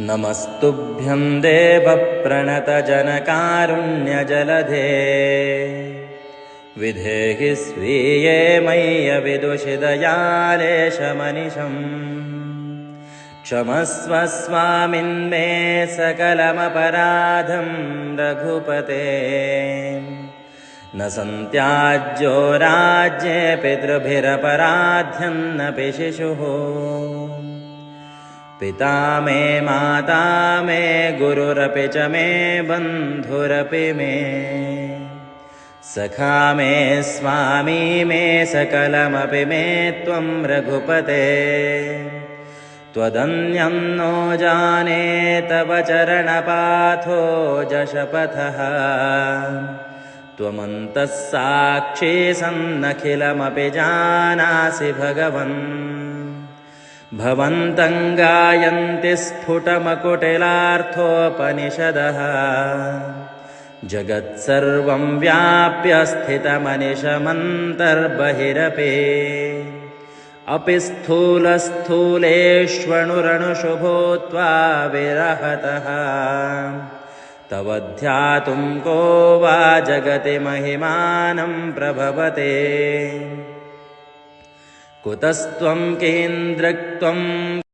नमस्तुभ्यं देवप्रणतजनकारुण्यजलधे। विधेहि स्वीये मय्यविदुषिदयालेशमनिशम्। क्षमस्व स्वामिन्मे सकलमपराधं रघुपते। न सन्त्याज्यो राज्ये पितृभिरपराध्यन्नपि शिशुः पिता मे माता मे गुरुरपि च मे बन्धुरपि मे। सखा मे स्वामी मे सकलमपि मे त्वं रघुपते। त्वदन्यं नो जाने तव चरणपाथो जशपथः। त्वमन्तः साक्षी सन्नखिलमपि जानासि भगवन् भवन्तं गायन्ति स्फुटमकुटिलार्थोपनिषदः। जगत्सर्वं व्याप्य स्थितमनिशमन्तर्बहिरपि। अपि स्थूलस्थूलेष्वणुरणुषु भूत्वा विरहतः। तव ध्यातुं को वा जगति महिमानं प्रभवते कुतस्त्वं केन्द्रक्त्वं